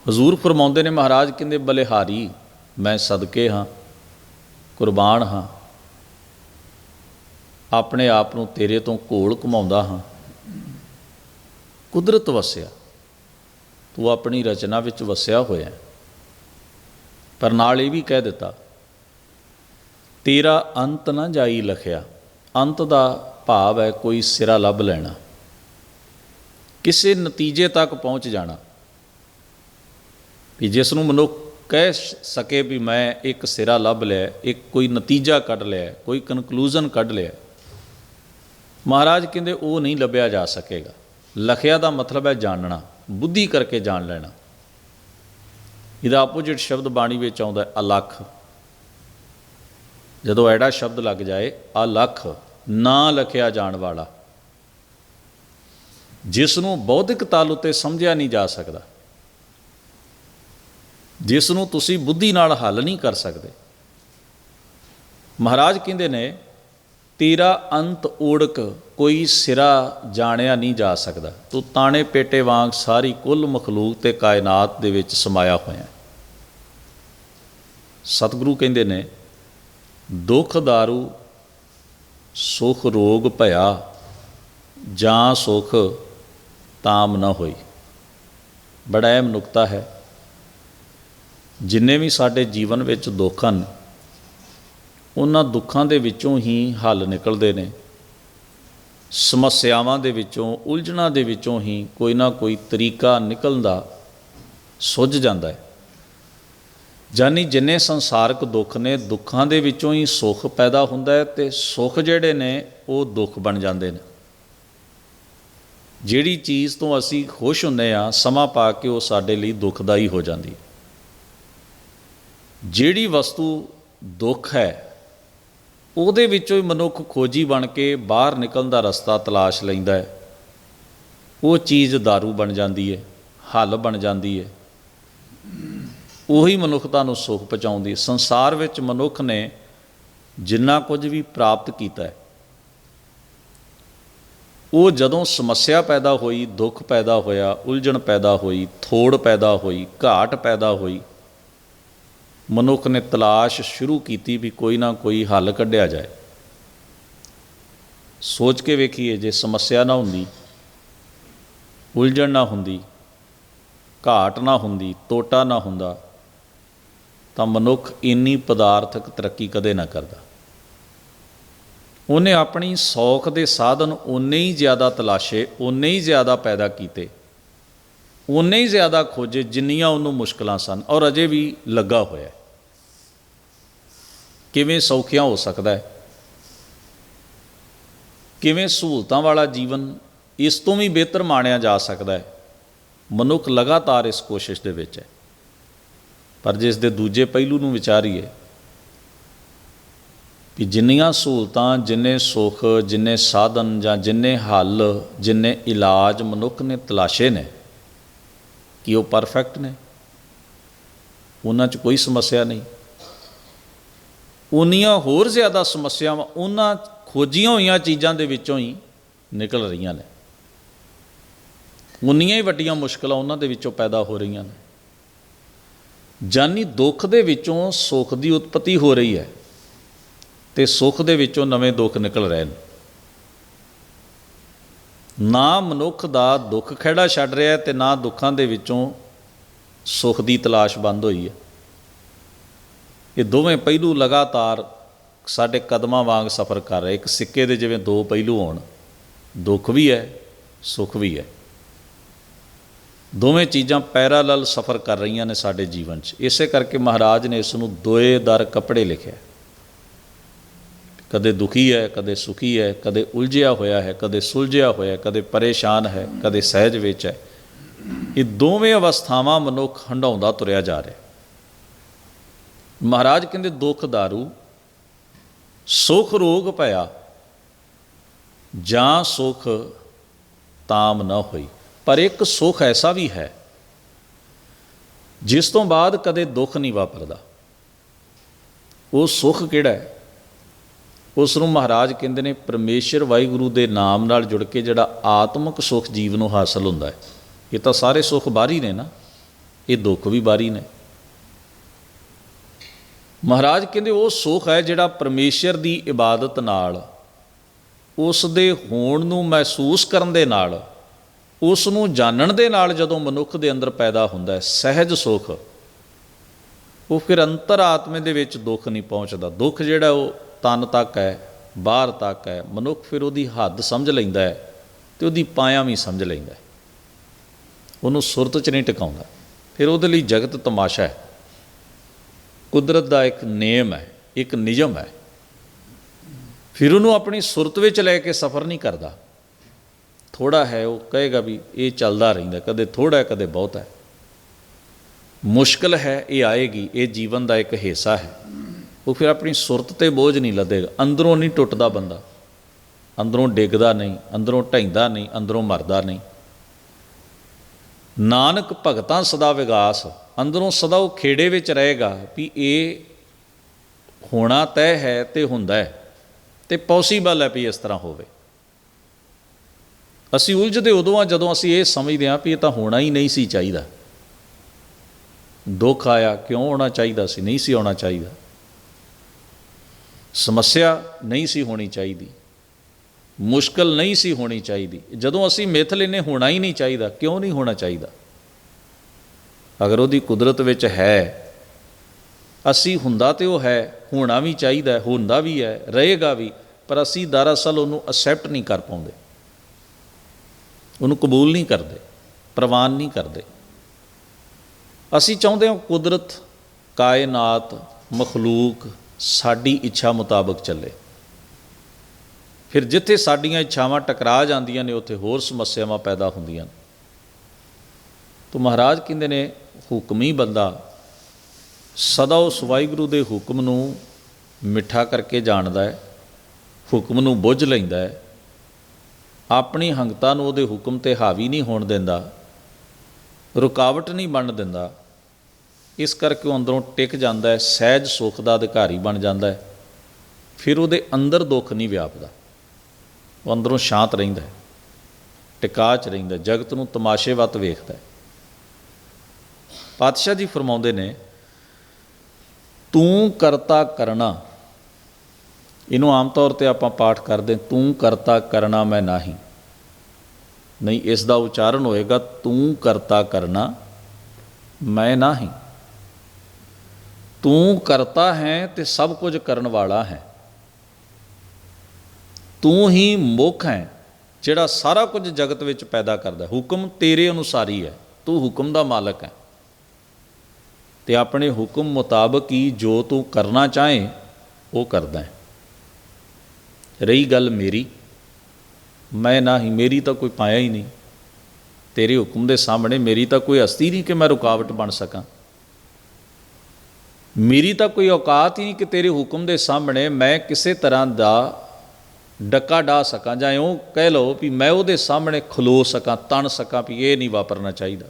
ਹਜ਼ੂਰ ਫਰਮਾਉਂਦੇ ਨੇ, ਮਹਾਰਾਜ ਕਹਿੰਦੇ, ਬਲਿਹਾਰੀ, ਮੈਂ ਸਦਕੇ ਹਾਂ, ਕੁਰਬਾਨ ਹਾਂ, ਆਪਣੇ ਆਪ ਨੂੰ ਤੇਰੇ ਤੋਂ ਘੋਲ ਘਮਾਉਂਦਾ ਹਾਂ। ਕੁਦਰਤ ਵਸਿਆ, ਤੂੰ ਆਪਣੀ ਰਚਨਾ ਵਿੱਚ ਵਸਿਆ ਹੋਇਆ ਪਰ ਨਾਲ ਇਹ ਵੀ ਕਹਿ ਦਿੱਤਾ, ਤੇਰਾ ਅੰਤ ਨਾ ਜਾਈ ਲਖਿਆ, ਅੰਤ ਦਾ ਭਾਵ ਹੈ ਕੋਈ ਸਿਰਾ ਲੱਭ ਲੈਣਾ, ਕਿਸੇ ਨਤੀਜੇ ਤੱਕ ਪਹੁੰਚ ਜਾਣਾ। ਵੀ ਜਿਸ ਨੂੰ ਮਨੁੱਖ ਕਹਿ ਸਕੇ ਵੀ ਮੈਂ ਇੱਕ ਸਿਰਾ ਲੱਭ ਲਿਆ, ਇੱਕ ਕੋਈ ਨਤੀਜਾ ਕੱਢ ਲਿਆ, ਕੋਈ ਕਨਕਲੂਜਨ ਕੱਢ ਲਿਆ। ਮਹਾਰਾਜ ਕਹਿੰਦੇ ਉਹ ਨਹੀਂ ਲੱਭਿਆ ਜਾ ਸਕੇਗਾ। ਲਖਿਆ ਦਾ ਮਤਲਬ ਹੈ ਜਾਣਨਾ, ਬੁੱਧੀ ਕਰਕੇ ਜਾਣ ਲੈਣਾ। ਇਹਦਾ ਆਪੋਜੀਟ ਸ਼ਬਦ ਬਾਣੀ ਵਿੱਚ ਆਉਂਦਾ ਹੈ ਅਲਖ। ਜਦੋਂ ਐਡਾ ਸ਼ਬਦ ਲੱਗ ਜਾਏ, ਅਲਖ, ਨਾ ਲਖਿਆ ਜਾਣ ਵਾਲਾ, ਜਿਸ ਨੂੰ ਬੌਧਿਕ ਤਾਲ ਉਤੇ ਸਮਝਿਆ ਨਹੀਂ ਜਾ ਸਕਦਾ। ਜਿਸ ਨੂੰ ਤੁਸੀਂ ਬੁੱਧੀ ਨਾਲ ਹੱਲ ਨਹੀਂ ਕਰ ਸਕਦੇ। ਮਹਾਰਾਜ ਕਹਿੰਦੇ ਨੇ, ਤੇਰਾ ਅੰਤ ਓੜਕ ਕੋਈ ਸਿਰਾ ਜਾਣਿਆ ਨਹੀਂ ਜਾ ਸਕਦਾ। ਤੂੰ ਤਾਣੇ ਪੇਟੇ ਵਾਂਗ ਸਾਰੀ ਕੁੱਲ ਮਖਲੂਕ ਤੇ ਕਾਇਨਾਤ ਦੇ ਵਿੱਚ ਸਮਾਇਆ ਹੋਇਆ। ਸਤਿਗੁਰੂ ਕਹਿੰਦੇ ਨੇ, ਦੁੱਖ ਦਾਰੂ, ਸੁਖ ਰੋਗ ਭਇਆ, ਜਾਂ ਸੁਖ ਤਾਮ ਨਾ ਹੋਈ। ਬੜਾ ਅਹਿਮ ਨੁਕਤਾ ਹੈ। ਜਿੰਨੇ ਵੀ ਸਾਡੇ ਜੀਵਨ ਵਿੱਚ ਦੁੱਖ ਹਨ, ਉਹਨਾਂ ਦੁੱਖਾਂ ਦੇ ਵਿੱਚੋਂ ਹੀ ਹੱਲ ਨਿਕਲਦੇ ਨੇ। ਸਮੱਸਿਆਵਾਂ ਦੇ ਵਿੱਚੋਂ, ਉਲਝਣਾਂ ਦੇ ਵਿੱਚੋਂ ਹੀ ਕੋਈ ਨਾ ਕੋਈ ਤਰੀਕਾ ਨਿਕਲਣ ਦਾ ਸੁੱਝ ਜਾਂਦਾ ਹੈ। ਜਾਨੀ ਜਿੰਨੇ ਸੰਸਾਰਕ ਦੁੱਖ ਨੇ, ਦੁੱਖਾਂ ਦੇ ਵਿੱਚੋਂ ਹੀ ਸੁੱਖ ਪੈਦਾ ਹੁੰਦਾ ਹੈ ਤੇ ਸੁੱਖ ਜਿਹੜੇ ਨੇ, ਉਹ ਦੁੱਖ ਬਣ ਜਾਂਦੇ ਨੇ। ਜਿਹੜੀ ਚੀਜ਼ ਤੋਂ ਅਸੀਂ ਖੁਸ਼ ਹੁੰਦੇ ਆ ਸਮਾਂ ਪਾ ਕੇ ਉਹ ਸਾਡੇ ਲਈ ਦੁੱਖਦਾਈ ਹੋ ਜਾਂਦੀ ਹੈ। ਜਿਹੜੀ ਵਸਤੂ ਦੁੱਖ ਹੈ, ਉਹਦੇ ਵਿੱਚੋਂ ਹੀ ਮਨੁੱਖ ਖੋਜੀ ਬਣ ਕੇ ਬਾਹਰ ਨਿਕਲਣ ਦਾ ਰਸਤਾ ਤਲਾਸ਼ ਲੈਂਦਾ ਹੈ। ਉਹ ਚੀਜ਼ दारू ਬਣ ਜਾਂਦੀ ਹੈ, ਹੱਲ ਬਣ ਜਾਂਦੀ ਹੈ। ਉਹੀ ਮਨੁੱਖਤਾ ਨੂੰ ਸੁਖ ਪਹੁੰਚਾਉਂਦੀ ਹੈ। ਸੰਸਾਰ ਵਿੱਚ ਮਨੁੱਖ ਨੇ ਜਿੰਨਾ ਕੁਝ ਵੀ ਪ੍ਰਾਪਤ ਕੀਤਾ ਹੈ, ਉਹ ਜਦੋਂ ਸਮੱਸਿਆ ਪੈਦਾ ਹੋਈ, ਦੁੱਖ ਪੈਦਾ ਹੋਇਆ, ਉਲਝਣ ਪੈਦਾ ਹੋਈ, ਥੋੜ ਪੈਦਾ ਹੋਈ, ਘਾਟ ਪੈਦਾ ਹੋਈ ਮਨੁੱਖ ਨੇ ਤਲਾਸ਼ ਸ਼ੁਰੂ ਕੀਤੀ ਵੀ ਕੋਈ ਨਾ ਕੋਈ ਹੱਲ ਕੱਢਿਆ ਜਾਏ। ਸੋਚ ਕੇ ਵੇਖੀਏ, ਜੇ ਸਮੱਸਿਆ ਨਾ ਹੁੰਦੀ, ਉਲਝਣ ਨਾ ਹੁੰਦੀ, ਘਾਟ ਨਾ ਹੁੰਦੀ ਟੋਟਾ ਨਾ ਹੁੰਦਾ, ਤਾਂ ਮਨੁੱਖ ਇੰਨੀ ਪਦਾਰਥਕ ਤਰੱਕੀ ਕਦੇ ਨਾ ਕਰਦਾ। ਉਹਨੇ ਆਪਣੀ ਸੌਖ ਦੇ ਸਾਧਨ ਉਨੇ ਹੀ ਜ਼ਿਆਦਾ ਤਲਾਸ਼ੇ ਉਨੇ ਹੀ ਜ਼ਿਆਦਾ ਪੈਦਾ ਕੀਤੇ ਉਨੇ ਹੀ ਜ਼ਿਆਦਾ ਖੋਜੇ ਜਿੰਨੀਆਂ ਉਹਨੂੰ ਮੁਸ਼ਕਲਾਂ ਸਨ ਔਰ ਅਜੇ ਵੀ ਲੱਗਾ ਹੋਇਆ ਕਿਵੇਂ ਸੌਖਿਆ ਹੋ ਸਕਦਾ ਹੈ? ਕਿਵੇਂ ਸਹੂਲਤਾਂ ਵਾਲਾ ਜੀਵਨ ਇਸ ਤੋਂ ਵੀ ਬਿਹਤਰ ਮਾਣਿਆ ਜਾ ਸਕਦਾ ਹੈ? ਮਨੁੱਖ ਲਗਾਤਾਰ ਇਸ ਕੋਸ਼ਿਸ਼ ਦੇ ਵਿੱਚ ਹੈ। ਪਰ ਜੇ ਇਸ ਦੇ ਦੂਜੇ ਪਹਿਲੂ ਨੂੰ ਵਿਚਾਰੀਏ ਕਿ ਜਿੰਨੀਆਂ ਸਹੂਲਤਾਂ, ਜਿੰਨੇ ਸੁੱਖ, ਜਿੰਨੇ ਸਾਧਨ ਜਾਂ ਜਿੰਨੇ ਹੱਲ, ਜਿੰਨੇ ਇਲਾਜ ਮਨੁੱਖ ਨੇ ਤਲਾਸ਼ੇ ਨੇ ਕਿ ਉਹ ਪਰਫੈਕਟ ਨੇ। ਉਹਨਾਂ 'ਚ ਕੋਈ ਸਮੱਸਿਆ ਨਹੀਂ। ਉਨੀਆਂ ਹੋਰ ਜ਼ਿਆਦਾ ਸਮੱਸਿਆਵਾਂ ਉਹਨਾਂ ਖੋਜੀਆਂ ਹੋਈਆਂ ਚੀਜ਼ਾਂ ਦੇ ਵਿੱਚੋਂ ਹੀ ਨਿਕਲ ਰਹੀਆਂ ਨੇ। ਉਨੀਆਂ ਹੀ ਵੱਡੀਆਂ ਮੁਸ਼ਕਲਾਂ ਉਹਨਾਂ ਦੇ ਵਿੱਚੋਂ ਪੈਦਾ ਹੋ ਰਹੀਆਂ ਨੇ। ਜਾਨੀ ਦੁੱਖ ਦੇ ਵਿੱਚੋਂ ਸੁੱਖ ਦੀ ਉਤਪਤੀ ਹੋ ਰਹੀ ਹੈ ਤੇ ਸੁੱਖ ਦੇ ਵਿੱਚੋਂ ਨਵੇਂ ਦੁੱਖ ਨਿਕਲ ਰਹੇ ਨੇ। ਨਾ ਮਨੁੱਖ ਦਾ ਦੁੱਖ ਖਿਹੜਾ ਛੱਡ ਰਿਹਾ ਤੇ ਨਾ ਦੁੱਖਾਂ ਦੇ ਵਿੱਚੋਂ ਸੁੱਖ ਦੀ ਤਲਾਸ਼ ਬੰਦ ਹੋਈ ਹੈ। ਇਹ ਦੋਵੇਂ ਪਹਿਲੂ ਲਗਾਤਾਰ ਸਾਡੇ ਕਦਮਾਂ ਵਾਂਗ ਸਫ਼ਰ ਕਰ ਰਹੇ। ਇੱਕ ਸਿੱਕੇ ਦੇ ਜਿਵੇਂ ਦੋ ਪਹਿਲੂ ਹੋਣ, ਦੁੱਖ ਵੀ ਹੈ, ਸੁੱਖ ਵੀ ਹੈ। ਦੋਵੇਂ ਚੀਜ਼ਾਂ ਪੈਰਾਲਲ ਸਫ਼ਰ ਕਰ ਰਹੀਆਂ ਨੇ ਸਾਡੇ ਜੀਵਨ 'ਚ। ਇਸੇ ਕਰਕੇ ਮਹਾਰਾਜ ਨੇ ਇਸ ਨੂੰ ਦੋਏ ਦਰ ਕੱਪੜੇ ਲਿਖਿਆ। ਕਦੇ ਦੁਖੀ ਹੈ, ਕਦੇ ਸੁਖੀ ਹੈ, ਕਦੇ ਉਲਝਿਆ ਹੋਇਆ ਹੈ, ਕਦੇ ਸੁਲਝਿਆ ਹੋਇਆ ਕਦੇ ਪਰੇਸ਼ਾਨ ਹੈ, ਕਦੇ ਸਹਿਜ ਵਿੱਚ ਹੈ। ਇਹ ਦੋਵੇਂ ਅਵਸਥਾਵਾਂ ਮਨੁੱਖ ਹੰਡਾਉਂਦਾ ਤੁਰਿਆ ਜਾ ਰਿਹਾ ਮਹਾਰਾਜ ਕਹਿੰਦੇ, ਦੁੱਖ ਦਾਰੂ, ਸੁਖ ਰੋਗ ਪਿਆ ਜਾਂ ਸੁਖ ਤਾਮ ਨਾ ਹੋਈ। ਪਰ ਇੱਕ ਸੁਖ ਐਸਾ ਵੀ ਹੈ, ਜਿਸ ਤੋਂ ਬਾਅਦ ਕਦੇ ਦੁੱਖ ਨਹੀਂ ਵਾਪਰਦਾ। ਉਹ ਸੁਖ ਕਿਹੜਾ ਹੈ? ਉਸ ਨੂੰ ਮਹਾਰਾਜ ਕਹਿੰਦੇ ਨੇ, ਪਰਮੇਸ਼ਰ ਵਾਹਿਗੁਰੂ ਦੇ ਨਾਮ ਨਾਲ ਜੁੜ ਕੇ ਜਿਹੜਾ ਆਤਮਿਕ ਸੁਖ ਜੀਵ ਨੂੰ ਹਾਸਲ ਹੁੰਦਾ ਹੈ। ਇਹ ਤਾਂ ਸਾਰੇ ਸੁਖ ਬਾਹਰੀ ਨੇ ਨਾ, ਇਹ ਦੁੱਖ ਵੀ ਬਾਹਰੀ ਨੇ। ਮਹਾਰਾਜ ਕਹਿੰਦੇ, ਉਹ ਸੁਖ ਹੈ ਜਿਹੜਾ ਪਰਮੇਸ਼ਰ ਦੀ ਇਬਾਦਤ ਨਾਲ ਉਸ ਦੇ ਹੋਣ ਨੂੰ ਮਹਿਸੂਸ ਕਰਨ ਦੇ ਨਾਲ ਉਸ ਨੂੰ ਜਾਣਨ ਦੇ ਨਾਲ ਜਦੋਂ ਮਨੁੱਖ ਦੇ ਅੰਦਰ ਪੈਦਾ ਹੁੰਦਾ ਹੈ, ਸਹਿਜ ਸੁਖ, ਉਹ ਫਿਰ ਅੰਤਰਾਤਮੇ ਦੇ ਵਿੱਚ ਦੁੱਖ ਨਹੀਂ ਪਹੁੰਚਦਾ। ਦੁੱਖ ਜਿਹੜਾ ਉਹ ਤਨ ਤੱਕ ਹੈ, ਬਾਹਰ ਤੱਕ ਹੈ, ਮਨੁੱਖ ਫਿਰ ਉਹਦੀ ਹੱਦ ਸਮਝ ਲੈਂਦਾ ਹੈ ਤੇ ਉਹਦੀ ਪਾਇਆ ਵੀ ਸਮਝ ਲੈਂਦਾ ਹੈ। ਉਹਨੂੰ ਸੁਰਤ 'ਚ ਨਹੀਂ ਟਿਕਾਉਂਦਾ। ਫਿਰ ਉਹਦੇ ਲਈ ਜਗਤ ਤਮਾਸ਼ਾ ਹੈ। ਕੁਦਰਤ ਦਾ ਇੱਕ ਨੇਮ ਹੈ, ਇੱਕ ਨਿਯਮ ਹੈ। ਫਿਰ ਉਹਨੂੰ ਆਪਣੀ ਸੁਰਤ ਵਿੱਚ ਲੈ ਕੇ ਸਫ਼ਰ ਨਹੀਂ ਕਰਦਾ। ਥੋੜਾ ਹੈ, ਉਹ ਕਹੇਗਾ ਵੀ ਇਹ ਚੱਲਦਾ ਰਹਿੰਦਾ, ਕਦੇ ਥੋੜਾ ਹੈ, ਕਦੇ ਬਹੁਤ ਹੈ। ਮੁਸ਼ਕਲ ਹੈ, ਇਹ ਆਏਗੀ, ਇਹ ਜੀਵਨ ਦਾ ਇੱਕ ਹਿੱਸਾ ਹੈ। ਉਹ ਫਿਰ ਆਪਣੀ ਸੁਰਤ ਤੇ ਬੋਝ ਨਹੀਂ ਲੱਦੇਗਾ। ਅੰਦਰੋਂ ਨਹੀਂ ਟੁੱਟਦਾ ਬੰਦਾ। ਅੰਦਰੋਂ ਡਿੱਗਦਾ ਨਹੀਂ, ਅੰਦਰੋਂ ਢੈਂਦਾ ਨਹੀਂ, ਅੰਦਰੋਂ ਮਰਦਾ ਨਹੀਂ। ਨਾਨਕ ਭਗਤਾਂ ਸਦਾ ਵਿਗਾਸ। ਅੰਦਰੋਂ ਸਦਾ ਉਹ ਖੇੜੇ ਵਿੱਚ ਰਹੇਗਾ ਵੀ ਇਹ ਹੋਣਾ ਤੈਅ ਹੈ ਤੇ ਹੁੰਦਾ ਹੈ ਤੇ ਪੋਸੀਬਲ ਹੈ ਵੀ ਇਸ ਤਰ੍ਹਾਂ ਹੋਵੇ। ਅਸੀਂ ਉਲਝਦੇ ਉਦੋਂ ਆ ਜਦੋਂ ਅਸੀਂ ਇਹ ਸਮਝਦੇ ਹਾਂ ਵੀ ਇਹ ਤਾਂ ਹੋਣਾ ਹੀ ਨਹੀਂ ਸੀ ਚਾਹੀਦਾ। ਦੁੱਖ ਆਇਆ, ਕਿਉਂ ਹੋਣਾ ਚਾਹੀਦਾ ਸੀ? ਨਹੀਂ ਸੀ ਆਉਣਾ ਚਾਹੀਦਾ। ਸਮੱਸਿਆ ਨਹੀਂ ਸੀ ਹੋਣੀ ਚਾਹੀਦੀ। ਮੁਸ਼ਕਲ ਨਹੀਂ ਸੀ ਹੋਣੀ ਚਾਹੀਦੀ। ਜਦੋਂ ਅਸੀਂ ਮਿੱਥ ਲੈਨੇ ਹੋਣਾ ਹੀ ਨਹੀਂ ਚਾਹੀਦਾ। ਕਿਉਂ ਨਹੀਂ ਹੋਣਾ ਚਾਹੀਦਾ? ਅਗਰ ਉਹਦੀ ਕੁਦਰਤ ਵਿੱਚ ਹੈ, ਅਸੀਂ ਹੁੰਦਾ ਤੇ ਉਹ ਹੈ, ਹੋਣਾ ਵੀ ਚਾਹੀਦਾ, ਹੁੰਦਾ ਵੀ ਹੈ, ਰਹੇਗਾ ਵੀ, ਪਰ ਅਸੀਂ ਦਰਅਸਲ ਉਹਨੂੰ ਅਸੈਪਟ ਨਹੀਂ ਕਰ ਪਾਉਂਦੇ। ਉਹਨੂੰ ਕਬੂਲ ਨਹੀਂ ਕਰਦੇ, ਪ੍ਰਵਾਨ ਨਹੀਂ ਕਰਦੇ। ਅਸੀਂ ਚਾਹੁੰਦੇ ਹਾਂ ਕੁਦਰਤ, ਕਾਇਨਾਤ, ਮਖਲੂਕ ਸਾਡੀ ਇੱਛਾ ਮੁਤਾਬਕ ਚੱਲੇ। ਫਿਰ ਜਿੱਥੇ ਸਾਡੀਆਂ ਇੱਛਾਵਾਂ ਟਕਰਾ ਜਾਂਦੀਆਂ ਨੇ, ਉੱਥੇ ਹੋਰ ਸਮੱਸਿਆਵਾਂ ਪੈਦਾ ਹੁੰਦੀਆਂ ਨੇ। ਤਾਂ ਮਹਾਰਾਜ ਕਹਿੰਦੇ ਨੇ, ਹੁਕਮੀ ਬੰਦਾ ਸਦਾ ਉਸ ਵਾਹਿਗੁਰੂ ਦੇ ਹੁਕਮ ਨੂੰ ਮਿੱਠਾ ਕਰਕੇ ਜਾਣਦਾ ਹੈ, ਹੁਕਮ ਨੂੰ ਬੁੱਝ ਲੈਂਦਾ ਹੈ। ਆਪਣੀ ਹੰਗਤਾ ਨੂੰ ਉਹਦੇ ਹੁਕਮ ਤੇ ਹਾਵੀ ਨਹੀਂ ਹੋਣ ਦਿੰਦਾ, ਰੁਕਾਵਟ ਨਹੀਂ ਬਣ ਦਿੰਦਾ। ਇਸ ਕਰਕੇ ਉਹ ਅੰਦਰੋਂ ਟਿਕ ਜਾਂਦਾ ਹੈ, ਸਹਿਜ ਸੁਖ ਦਾ ਅਧਿਕਾਰੀ ਬਣ ਜਾਂਦਾ ਹੈ। ਫਿਰ ਉਹਦੇ ਅੰਦਰ ਦੁੱਖ ਨਹੀਂ ਵਿਆਪਦਾ। ਉਹ ਅੰਦਰੋਂ ਸ਼ਾਂਤ ਰਹਿੰਦਾ ਹੈ, ਟਿਕਾ ਚ ਰਹਿੰਦਾ ਜਗਤ ਨੂੰ ਤਮਾਸ਼ੇ ਵੱਤ ਵੇਖਦਾ ਹੈ। ਪਾਤਸ਼ਾਹ ਜੀ ਫਰਮਾਉਂਦੇ ਨੇ, ਤੂੰ ਕਰਤਾ ਕਰਨਾ ਇਹਨੂੰ ਆਮ ਤੌਰ ਤੇ ਆਪਾਂ ਪਾਠ ਕਰਦੇ ਤੂੰ ਕਰਤਾ ਕਰਨਾ ਮੈਂ ਨਹੀਂ। ਨਹੀਂ, ਇਸ ਦਾ ਉਚਾਰਨ ਹੋਏਗਾ, ਤੂੰ ਕਰਤਾ ਕਰਨਾ ਮੈਂ ਨਹੀਂ। ਤੂੰ ਕਰਤਾ ਹੈ ਤੇ ਸਭ ਕੁਝ ਕਰਨ ਵਾਲਾ ਹੈ। ਤੂੰ ਹੀ ਮੁੱਖ ਹੈ, ਜਿਹੜਾ ਸਾਰਾ ਕੁਝ ਜਗਤ ਵਿੱਚ ਪੈਦਾ ਕਰਦਾ ਹੁਕਮ ਤੇਰੇ ਅਨੁਸਾਰ ਹੀ ਹੈ। ਤੂੰ ਹੁਕਮ ਦਾ ਮਾਲਕ ਹੈ। ਤੇ ਆਪਣੇ ਹੁਕਮ ਮੁਤਾਬਕ ਹੀ ਜੋ ਤੂੰ ਕਰਨਾ ਚਾਹੇ, ਉਹ ਕਰਦਾ ਹੈ। ਰਹੀ ਗੱਲ ਮੇਰੀ, ਮੈਂ ਨਾ ਹੀ, ਮੇਰੀ ਤਾਂ ਕੋਈ ਪਾਇਆ ਹੀ ਨਹੀਂ। ਤੇਰੇ ਹੁਕਮ ਦੇ ਸਾਹਮਣੇ ਮੇਰੀ ਤਾਂ ਕੋਈ ਹਸਤੀ ਨਹੀਂ ਕਿ ਮੈਂ ਰੁਕਾਵਟ ਬਣ ਸਕਾਂ। ਮੇਰੀ ਤਾਂ ਕੋਈ ਔਕਾਤ ਹੀ ਨਹੀਂ ਕਿ ਤੇਰੇ ਹੁਕਮ ਦੇ ਸਾਹਮਣੇ ਮੈਂ ਕਿਸੇ ਤਰ੍ਹਾਂ ਦਾ ਡੱਕਾ ਡਾ ਸਕਾਂ ਜਾਂ ਇਉਂ ਕਹਿ ਲਓ ਵੀ ਮੈਂ ਉਹਦੇ ਸਾਹਮਣੇ ਖਲੋ ਸਕਾਂ, ਤਣ ਸਕਾਂ ਵੀ ਇਹ ਨਹੀਂ ਵਾਪਰਨਾ ਚਾਹੀਦਾ।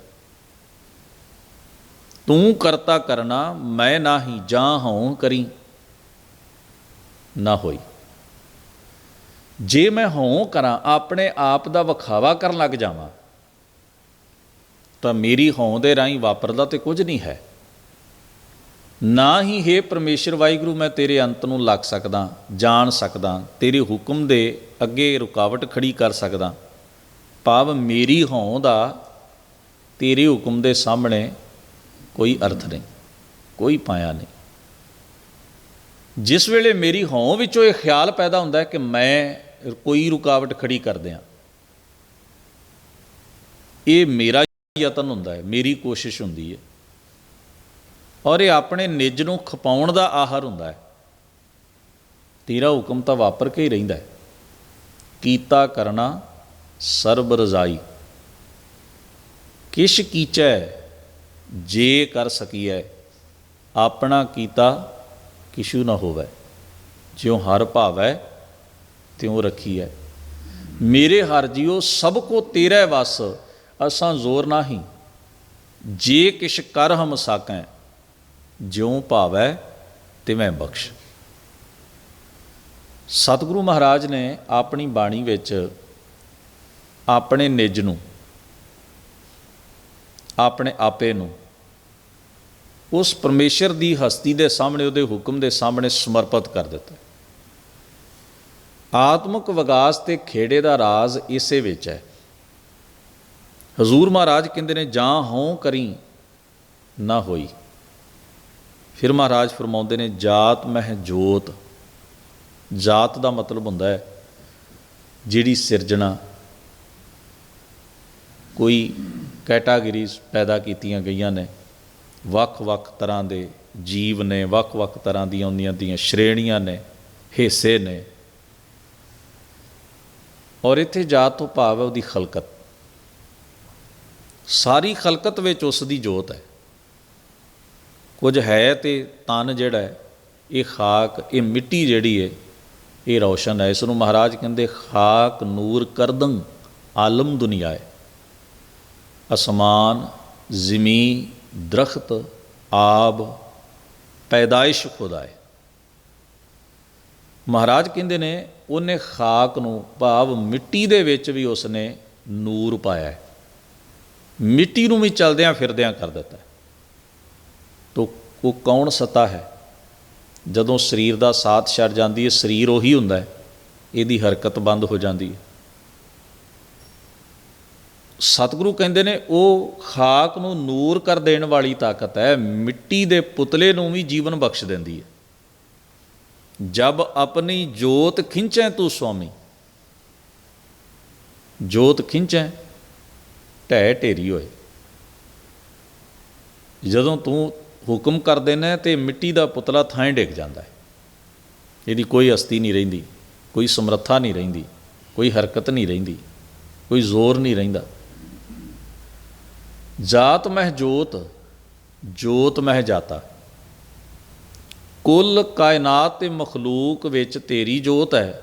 ਤੂੰ ਕਰਤਾ ਕਰਨਾ, ਮੈਂ ਨਾਹੀ ਜਾਂ ਹਉ ਕਰੀ। ਨਾ ਹੋਈ। ਜੇ ਮੈਂ ਹਉ ਕਰਾਂ, ਆਪਣੇ ਆਪ ਦਾ ਵਿਖਾਵਾ ਕਰਨ ਲੱਗ ਜਾਵਾਂ, ਤਾਂ ਮੇਰੀ ਹਉ ਦੇ ਰਾਹੀਂ ਵਾਪਰਦਾ ਤੇ ਕੁਝ ਨਹੀਂ ਹੈ। ਨਾ ਹੀ ਹੈ ਪਰਮੇਸ਼ਰ, ਵਾਹਿਗੁਰੂ, ਮੈਂ ਤੇਰੇ ਅੰਤ ਨੂੰ ਲੱਗ ਸਕਦਾ, ਜਾਣ ਸਕਦਾ, ਤੇਰੇ ਹੁਕਮ ਦੇ ਅੱਗੇ ਰੁਕਾਵਟ ਖੜੀ ਕਰ ਸਕਦਾ। ਭਾਵ ਮੇਰੀ ਹੋਂ ਦਾ ਤੇਰੇ ਹੁਕਮ ਦੇ ਸਾਹਮਣੇ ਕੋਈ ਅਰਥ ਨਹੀਂ, ਕੋਈ ਪਾਇਆ ਨਹੀਂ। ਜਿਸ ਵੇਲੇ ਮੇਰੀ ਹੋਂ ਵਿੱਚੋਂ ਇਹ ਖਿਆਲ ਪੈਦਾ ਹੁੰਦਾ ਹੈ ਕਿ ਮੈਂ ਕੋਈ ਰੁਕਾਵਟ ਖੜੀ ਕਰ ਦਿਆਂ। ਇਹ ਮੇਰਾ ਯਤਨ ਹੁੰਦਾ ਹੈ, ਮੇਰੀ ਕੋਸ਼ਿਸ਼ ਹੁੰਦੀ ਹੈ। ਔਰ ਇਹ ਆਪਣੇ ਨਿੱਜ ਨੂੰ ਖਪਾਉਣ ਦਾ ਆਹਰ ਹੁੰਦਾ ਹੈ। ਤੇਰਾ ਹੁਕਮ ਤਾਂ ਵਾਪਰ ਕੇ ਹੀ ਰਹਿੰਦਾ ਹੈ। ਕੀਤਾ ਕਰਨਾ ਸਰਬ ਰਜ਼ਾਈ। ਕਿਛ ਕੀਚੈ ਜੇ ਕਰ ਸਕੀਐ, ਆਪਣਾ ਕੀਤਾ ਕਿਛੂ ਨਾ ਹੋਵੇ। ਜਿਉ ਹਰ ਭਾਵੈ, ਤਿਉ ਰੱਖੀਐ। ਮੇਰੇ ਹਰ ਜੀਓ ਸਭ ਕੋ ਤੇਰੇ ਵਸ, ਅਸਾਂ ਜ਼ੋਰ ਨਾਹੀ। ਜੇ ਕਿਛ ਕਰ ਹਮ ਸਾਕੈ ਜਿਉ ਭਾਵੈ ਤਿਵੇਂ ਬਖਸ਼। ਸਤਿਗੁਰੂ ਮਹਾਰਾਜ ਨੇ ਆਪਣੀ ਬਾਣੀ ਵਿੱਚ ਆਪਣੇ ਨਿਜ ਨੂੰ, ਆਪਣੇ ਆਪੇ ਨੂੰ, ਉਸ ਪਰਮੇਸ਼ਰ ਦੀ ਹਸਤੀ ਦੇ ਸਾਹਮਣੇ, ਉਹਦੇ ਹੁਕਮ ਦੇ ਸਾਹਮਣੇ ਸਮਰਪਿਤ ਕਰ ਦਿੱਤਾ। ਆਤਮਿਕ ਵਿਕਾਸ ਤੇ ਖੇੜੇ ਦਾ ਰਾਜ਼ ਇਸੇ ਵਿੱਚ ਹੈ। ਹਜ਼ੂਰ ਮਹਾਰਾਜ ਕਹਿੰਦੇ ਨੇ, ਜਾਂ ਹਉ ਕਰੀ, ਨਾ ਹੋਈ। ਫਿਰ ਮਹਾਰਾਜ ਫਰਮਾਉਂਦੇ ਨੇ, ਜਾਤ ਮਹਿ ਜੋਤ। ਜਾਤ ਦਾ ਮਤਲਬ ਹੁੰਦਾ ਹੈ ਜਿਹੜੀ ਸਿਰਜਣਾ। ਕੋਈ ਕੈਟਾਗਰੀਜ਼ ਪੈਦਾ ਕੀਤੀਆਂ ਗਈਆਂ ਨੇ, ਵੱਖ-ਵੱਖ ਤਰ੍ਹਾਂ ਦੇ ਜੀਵ ਨੇ, ਵੱਖ-ਵੱਖ ਤਰ੍ਹਾਂ ਦੀਆਂ ਉਹਦੀਆਂ ਦੀਆਂ ਸ਼੍ਰੇਣੀਆਂ ਨੇ, ਹਿੱਸੇ ਨੇ। ਔਰ ਇੱਥੇ ਜਾਤ ਤੋਂ ਭਾਵ ਹੈ ਉਹਦੀ ਖਲਕਤ। ਸਾਰੀ ਖਲਕਤ ਵਿੱਚ ਉਸ ਦੀ ਜੋਤ ਹੈ। ਕੁਝ ਹੈ ਤੇ ਤਨ ਜਿਹੜਾ ਹੈ, ਇਹ ਖਾਕ, ਇਹ ਮਿੱਟੀ ਜਿਹੜੀ ਹੈ, ਇਹ ਰੌਸ਼ਨ ਹੈ। ਇਸ ਨੂੰ ਮਹਾਰਾਜ ਕਹਿੰਦੇ ਖਾਕ ਨੂਰ ਕਰਦੰ, ਆਲਮ ਦੁਨੀਆ ਹੈ। ਅਸਮਾਨ, ਜ਼ਮੀ, ਦਰਖਤ, ਆਬ, ਪੈਦਾਇਸ਼ ਖੁਦਾ ਹੈ। ਮਹਾਰਾਜ ਕਹਿੰਦੇ ਨੇ, ਉਹਨੇ ਖਾਕ ਨੂੰ ਭਾਵ ਮਿੱਟੀ ਦੇ ਵਿੱਚ ਵੀ ਉਸਨੇ ਨੂਰ ਪਾਇਆ ਮਿੱਟੀ ਨੂੰ ਵੀ ਚਲਦਿਆਂ ਫਿਰਦਿਆਂ ਕਰ ਦਿੱਤਾ ਤੋ ਉਹ ਕੌਣ ਸਤਾ ਹੈ? ਜਦੋਂ ਸਰੀਰ ਦਾ ਸਾਥ ਛੱਡ ਜਾਂਦੀ ਹੈ, ਸਰੀਰ ਉਹੀ ਹੁੰਦਾ ਹੈ, ਇਹਦੀ ਹਰਕਤ ਬੰਦ ਹੋ ਜਾਂਦੀ ਹੈ। ਸਤਿਗੁਰੂ ਕਹਿੰਦੇ ਨੇ, ਉਹ ਖਾਕ ਨੂੰ ਨੂਰ ਕਰ ਦੇਣ ਵਾਲੀ ਤਾਕਤ ਹੈ, ਮਿੱਟੀ ਦੇ ਪੁਤਲੇ ਨੂੰ ਵੀ ਜੀਵਨ ਬਖਸ਼ ਦਿੰਦੀ ਹੈ। ਜਬ ਆਪਣੀ ਜੋਤ ਖਿੰਚੈ ਤੂੰ ਸੁਆਮੀ ਜੋਤ ਖਿੰਚੈ, ਢਹਿ ਢੇਰੀ ਹੋਏ। ਜਦੋਂ ਤੂੰ ਹੁਕਮ ਕਰਦੇ ਨੇ ਤੇ ਮਿੱਟੀ ਦਾ ਪੁਤਲਾ ਥਾਂ ਡਿੱਗ ਜਾਂਦਾ ਹੈ। ਇਹਦੀ ਕੋਈ ਹਸਤੀ ਨਹੀਂ ਰਹਿੰਦੀ, ਕੋਈ ਸਮਰੱਥਾ ਨਹੀਂ ਰਹਿੰਦੀ, ਕੋਈ ਹਰਕਤ ਨਹੀਂ ਰਹਿੰਦੀ, ਕੋਈ ਜ਼ੋਰ ਨਹੀਂ ਰਹਿੰਦਾ। ਜਾਤ ਮਹਿ ਜੋਤ ਜੋਤ ਮਹਿ ਜਾਤਾ। ਕੁੱਲ ਕਾਇਨਾਤ ਤੇ ਮਖਲੂਕ ਵਿੱਚ ਤੇਰੀ ਜੋਤ ਹੈ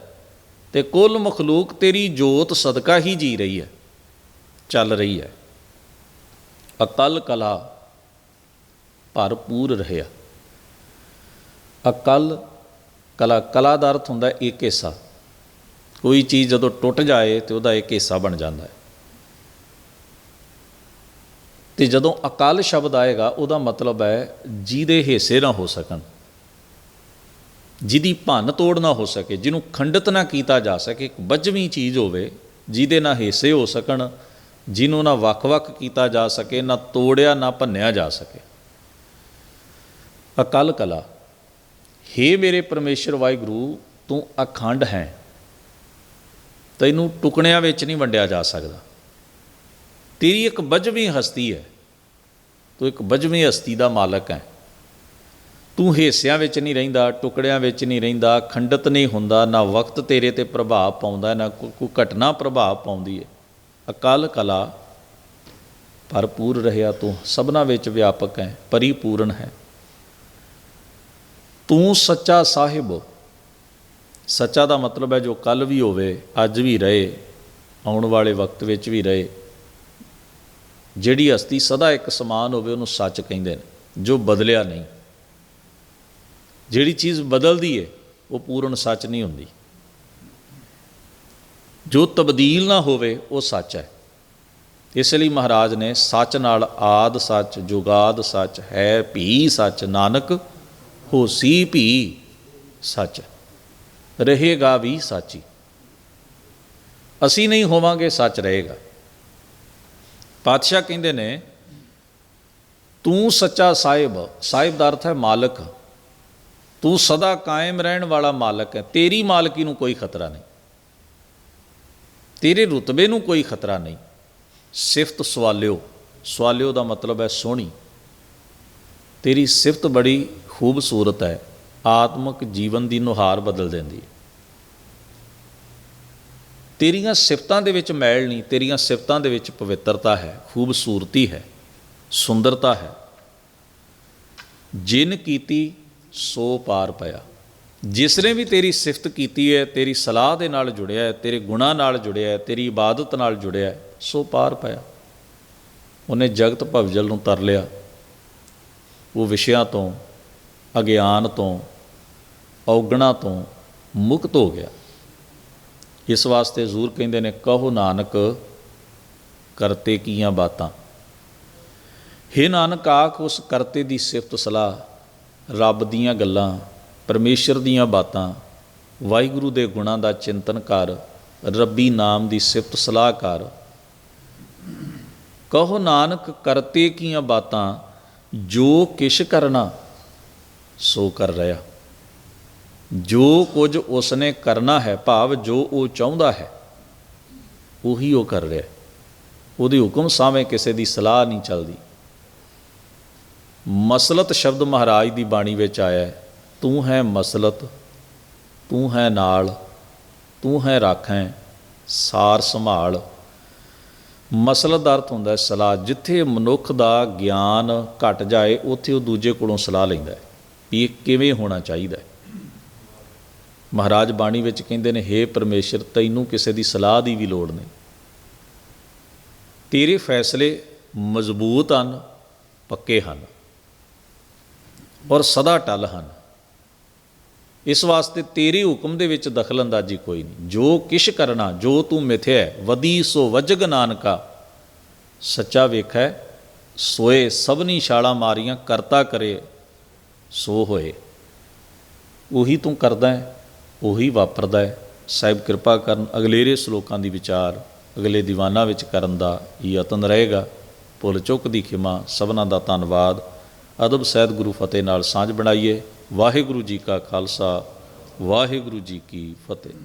ਤੇ ਕੁੱਲ ਮਖਲੂਕ ਤੇਰੀ ਜੋਤ ਸਦਕਾ ਹੀ ਜੀ ਰਹੀ ਹੈ, ਚੱਲ ਰਹੀ ਹੈ। ਅਕਲ ਕਲਾ ਭਰਪੂਰ ਰਹਿਆ ਅਕਲ ਕਲਾ ਕਲਾ ਦਾ ਅਰਥ ਹੁੰਦਾ ਇੱਕ ਹਿੱਸਾ। ਕੋਈ ਚੀਜ਼ ਜਦੋਂ ਟੁੱਟ ਜਾਏ ਤੇ ਉਹਦਾ ਇੱਕ ਹਿੱਸਾ ਬਣ ਜਾਂਦਾ ਹੈ। ਤੇ ਜਦੋਂ ਅਕਲ ਸ਼ਬਦ ਆਏਗਾ, ਉਹਦਾ ਮਤਲਬ ਹੈ ਜਿਹਦੇ ਹਿੱਸੇ ਨਾ ਹੋ ਸਕਣ। ਜਿਹਦੀ ਭੰਨ ਤੋੜ ਨਾ ਹੋ ਸਕੇ, ਜਿਹਨੂੰ ਖੰਡਿਤ ਨਾ ਕੀਤਾ ਜਾ ਸਕੇ, ਇੱਕ ਬਜਵੀਂ ਚੀਜ਼ ਹੋਵੇ, ਜਿਹਦੇ ਨਾ ਹਿੱਸੇ ਹੋ ਸਕਣ, ਜਿਹਨੂੰ ਨਾ ਵੱਖ-ਵੱਖ ਕੀਤਾ ਜਾ ਸਕੇ, ਨਾ ਤੋੜਿਆ, ਨਾ ਭੰਨਿਆ ਜਾ ਸਕੇ। ਅਕਲ ਕਲਾ, ਹੇ ਮੇਰੇ ਪਰਮੇਸ਼ਰ ਵਾਹਿਗੁਰੂ, ਤੂੰ ਅਖੰਡ ਹੈ। ਤੈਨੂੰ ਟੁਕੜਿਆਂ ਵਿੱਚ ਨਹੀਂ ਵੰਡਿਆ ਜਾ ਸਕਦਾ। ਤੇਰੀ ਇੱਕ ਬਜਵੀਂ ਹਸਤੀ ਹੈ। ਤੂੰ ਇੱਕ ਬਜਵੀਂ ਹਸਤੀ ਦਾ ਮਾਲਕ ਹੈ। ਤੂੰ ਹਿੱਸਿਆਂ ਵਿੱਚ ਨਹੀਂ ਰਹਿੰਦਾ, ਟੁਕੜਿਆਂ ਵਿੱਚ ਨਹੀਂ ਰਹਿੰਦਾ, ਖੰਡਤ ਨਹੀਂ ਹੁੰਦਾ, ਨਾ ਵਕਤ ਤੇਰੇ ਤੇ ਪ੍ਰਭਾਵ ਪਾਉਂਦਾ, ਨਾ ਕੋ- ਕੋਈ ਘਟਨਾ ਪ੍ਰਭਾਵ ਪਾਉਂਦੀ ਹੈ। ਅਕਲ ਕਲਾ, ਭਰਪੂਰ ਰਹਿਆ ਤੂੰ। ਸਭਨਾ ਵਿੱਚ ਵਿਆਪਕ ਹੈ, ਪਰਿਪੂਰਨ ਹੈ। ਤੂੰ ਸੱਚਾ ਸਾਹਿਬ। ਸੱਚਾ ਦਾ ਮਤਲਬ ਹੈ ਜੋ ਕੱਲ ਵੀ ਹੋਵੇ, ਅੱਜ ਵੀ ਰਹੇ, ਆਉਣ ਵਾਲੇ ਵਕਤ ਵਿੱਚ ਵੀ ਰਹੇ। ਜਿਹੜੀ ਹਸਤੀ ਸਦਾ ਇੱਕ ਸਮਾਨ ਹੋਵੇ, ਉਹਨੂੰ ਸੱਚ ਕਹਿੰਦੇ ਨੇ, ਜੋ ਬਦਲਿਆ ਨਹੀਂ। ਜਿਹੜੀ ਚੀਜ਼ ਬਦਲਦੀ ਹੈ ਉਹ ਪੂਰਨ ਸੱਚ ਨਹੀਂ ਹੁੰਦੀ। ਜੋ ਤਬਦੀਲ ਨਾ ਹੋਵੇ, ਉਹ ਸੱਚ ਹੈ। ਇਸ ਲਈ ਮਹਾਰਾਜ ਨੇ ਸੱਚ ਨਾਲ ਆਦ ਸੱਚ, ਜੁਗਾਦ ਸੱਚ, ਹੈ, ਭੀ ਸੱਚ, ਨਾਨਕ ਹੋਸੀ ਭੀ ਸੱਚ, ਰਹੇਗਾ ਵੀ ਸੱਚੀ। ਅਸੀਂ ਨਹੀਂ ਹੋਵਾਂਗੇ ਸੱਚ ਰਹੇਗਾ। ਪਾਤਸ਼ਾਹ ਕਹਿੰਦੇ ਨੇ, ਤੂੰ ਸੱਚਾ ਸਾਹਿਬ ਸਾਹਿਬ ਦਾ ਅਰਥ ਹੈ ਮਾਲਕ। ਤੂੰ ਸਦਾ ਕਾਇਮ ਰਹਿਣ ਵਾਲਾ ਮਾਲਕ ਹੈ। ਤੇਰੀ ਮਾਲਕੀ ਨੂੰ ਕੋਈ ਖਤਰਾ ਨਹੀਂ। ਤੇਰੇ ਰੁਤਬੇ ਨੂੰ ਕੋਈ ਖਤਰਾ ਨਹੀਂ। ਸਿਫਤ ਸਵਾਲਿਓ। ਸਵਾਲਿਓ ਦਾ ਮਤਲਬ ਹੈ ਸੋਹਣੀ। ਤੇਰੀ ਸਿਫਤ ਬੜੀ ਖੂਬਸੂਰਤ ਹੈ। ਆਤਮਿਕ ਜੀਵਨ ਦੀ ਨੁਹਾਰ ਬਦਲ ਦਿੰਦੀ ਹੈ। ਤੇਰੀਆਂ ਸਿਫਤਾਂ ਦੇ ਵਿੱਚ ਮੈਲ ਨਹੀਂ, ਤੇਰੀਆਂ ਸਿਫਤਾਂ ਦੇ ਵਿੱਚ ਪਵਿੱਤਰਤਾ ਹੈ, ਖੂਬਸੂਰਤੀ ਹੈ, ਸੁੰਦਰਤਾ ਹੈ। ਜਿਨ ਕੀਤੀ, ਸੋ ਪਾਰ ਪਿਆ। ਜਿਸ ਨੇ ਵੀ ਤੇਰੀ ਸਿਫਤ ਕੀਤੀ ਹੈ, ਤੇਰੀ ਸਲਾਹ ਦੇ ਨਾਲ ਜੁੜਿਆ ਹੈ, ਤੇਰੇ ਗੁਣਾਂ ਨਾਲ ਜੁੜਿਆ ਹੈ, ਤੇਰੀ ਇਬਾਦਤ ਨਾਲ ਜੁੜਿਆ ਹੈ, ਸੋ ਪਾਰ ਪਿਆ। ਉਹਨੇ ਜਗਤ ਭਵਜਲ ਨੂੰ ਤਰ ਲਿਆ। ਉਹ ਵਿਸ਼ਿਆਂ ਤੋਂ ਅਗਿਆਨ ਤੋਂ, ਔਗਣਾ ਤੋਂ ਮੁਕਤ ਹੋ ਗਿਆ। ਇਸ ਵਾਸਤੇ ਜ਼ੂਰ ਕਹਿੰਦੇ ਨੇ, ਕਹੋ ਨਾਨਕ, ਕਰਤੇ ਕੀਆਂ ਬਾਤਾਂ। ਹੇ ਨਾਨਕ, ਆਖ ਉਸ ਕਰਤੇ ਦੀ ਸਿਫਤ ਸਲਾਹ, ਰੱਬ ਦੀਆਂ ਗੱਲਾਂ, ਪਰਮੇਸ਼ਰ ਦੀਆਂ ਬਾਤਾਂ, ਵਾਹਿਗੁਰੂ ਦੇ ਗੁਣਾਂ ਦਾ ਚਿੰਤਨ ਕਰ, ਰੱਬੀ ਨਾਮ ਦੀ ਸਿਫਤ ਸਲਾਹ ਕਰ। ਕਹੋ ਨਾਨਕ, ਕਰਤੇ ਕੀਆਂ ਬਾਤਾਂ, ਜੋ ਕਿਛ ਕਰਨਾ ਸੋ ਕਰ ਰਿਹਾ। ਜੋ ਕੁਝ ਉਸਨੇ ਕਰਨਾ ਹੈ, ਭਾਵ ਜੋ ਉਹ ਚਾਹੁੰਦਾ ਹੈ, ਉਹੀ ਉਹ ਕਰ ਰਿਹਾ। ਹੈ। ਉਹਦੇ ਹੁਕਮ ਸਾਵੇਂ ਕਿਸੇ ਦੀ ਸਲਾਹ ਨਹੀਂ ਚੱਲਦੀ। ਮਸਲਤ ਸ਼ਬਦ ਮਹਾਰਾਜ ਦੀ ਬਾਣੀ ਵਿੱਚ ਆਇਆ ਹੈ, ਤੂੰ ਹੈ ਮਸਲਤ, ਤੂੰ ਹੈ ਨਾਲ, ਤੂੰ ਹੈ ਰਾਖੈਂ, ਸਾਰ ਸੰਭਾਲ। ਮਸਲਤ ਦਾ ਅਰਥ ਹੁੰਦਾ ਹੈ ਸਲਾਹ। ਜਿੱਥੇ ਮਨੁੱਖ ਦਾ ਗਿਆਨ ਘਟ ਜਾਏ, ਉੱਥੇ ਉਹ ਦੂਜੇ ਕੋਲੋਂ ਸਲਾਹ ਲੈਂਦਾ ਹੈ। ਵੀ ਇਹ ਕਿਵੇਂ ਹੋਣਾ ਚਾਹੀਦਾ ਹੈ? ਮਹਾਰਾਜ ਬਾਣੀ ਵਿੱਚ ਕਹਿੰਦੇ ਨੇ ਹੇ ਪਰਮੇਸ਼ਰ ਤੈਨੂੰ ਕਿਸੇ ਦੀ ਸਲਾਹ ਦੀ ਵੀ ਲੋੜ ਨਹੀਂ। ਤੇਰੇ ਫੈਸਲੇ ਮਜ਼ਬੂਤ ਹਨ ਪੱਕੇ ਹਨ ਔਰ ਸਦਾ ਟਲ ਹਨ। ਇਸ ਵਾਸਤੇ ਤੇਰੇ ਹੁਕਮ ਦੇ ਵਿੱਚ ਦਖਲਅੰਦਾਜ਼ੀ ਕੋਈ ਨਹੀਂ। ਜੋ ਕਿਛ ਕਰਨਾ ਜੋ ਤੂੰ ਮਿਥਿਆ ਹੈ, ਵਦੀ ਸੋ ਵਜਗ ਨਾਨਕਾ। ਸੱਚਾ ਵੇਖੈ ਸੋਏ ਸਭਨੀ ਛਾਲਾਂ ਮਾਰੀਆਂ ਕਰਤਾ ਕਰੇ ਸੋ ਹੋਏ। ਉਹੀ ਤੂੰ ਕਰਦਾ ਹੈ, ਉਹੀ ਵਾਪਰਦਾ ਹੈ। ਸਾਹਿਬ ਕਿਰਪਾ ਕਰਨ ਅਗਲੇਰੇ ਸ਼ਲੋਕਾਂ ਦੀ ਵਿਚਾਰ, ਅਗਲੇ ਦੀਵਾਨਾਂ ਵਿੱਚ ਕਰਨ ਦਾ ਯਤਨ ਰਹੇਗਾ। ਭੁੱਲ ਚੁੱਕ ਦੀ ਖਿਮਾ, ਸਭਨਾਂ ਦਾ ਧੰਨਵਾਦ। ਅਦਬ ਸਹਿਤ ਗੁਰੂ ਫਤਿਹ ਨਾਲ ਸਾਂਝ ਬਣਾਈਏ। ਵਾਹਿਗੁਰੂ ਜੀ ਕਾ ਖਾਲਸਾ, ਵਾਹਿਗੁਰੂ ਜੀ ਕੀ ਫਤਿਹ।